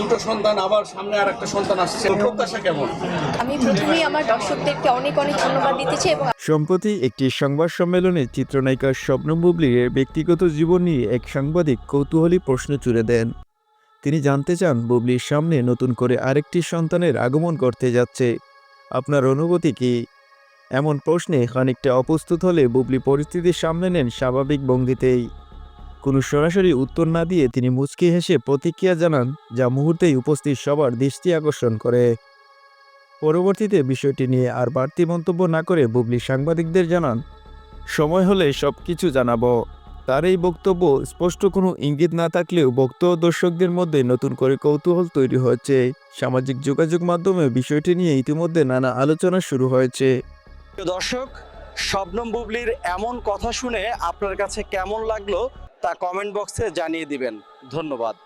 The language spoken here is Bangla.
দুটো সন্তান আবার সামনে আর একটা সন্তান আসছে। প্রত্যাশা কেমন? আমি প্রথমেই আমার দর্শকদেরকে অনেক অনেক ধন্যবাদ দিতে চাই এবং সম্প্রতি একটি সংবাদ সম্মেলনে চিত্রনায়িকা স্বপ্ন বুবলির ব্যক্তিগত জীবন নিয়ে এক সাংবাদিক কৌতূহলী প্রশ্ন ছুড়ে দেন। তিনি জানতে চান বুবলির সামনে নতুন করে আরেকটি সন্তানের আগমন করতে যাচ্ছে। আপনার অনুভূতি কি? এমন প্রশ্নে খানিকটা অপ্রস্তুত হলে বুবলি পরিস্থিতির সামনে নেন স্বাভাবিক ভঙ্গিতেই। কোনো সরাসরি উত্তর না দিয়ে তিনি মুচকি হেসে প্রতিক্রিয়া জানান, যা মুহূর্তেই উপস্থিত সবার দৃষ্টি আকর্ষণ করে। পরবর্তীতে বিষয়টি নিয়ে আর বাড়তি মন্তব্য না করে বুবলি সাংবাদিকদের জানান, সময় হলে সব কিছু জানাব। তার এই বক্তব্য স্পষ্ট কোনো ইঙ্গিত না থাকলেও বক্ত দর্শকদের মধ্যে নতুন করে কৌতূহল তৈরি হয়েছে। সামাজিক যোগাযোগ মাধ্যমে বিষয়টি নিয়ে ইতিমধ্যে নানা আলোচনা শুরু হয়েছে। দর্শক, শবনম বুবলির এমন কথা শুনে আপনার কাছে কেমন লাগল? তা কমেন্ট বক্সে জানিয়ে দিবেন। ধন্যবাদ।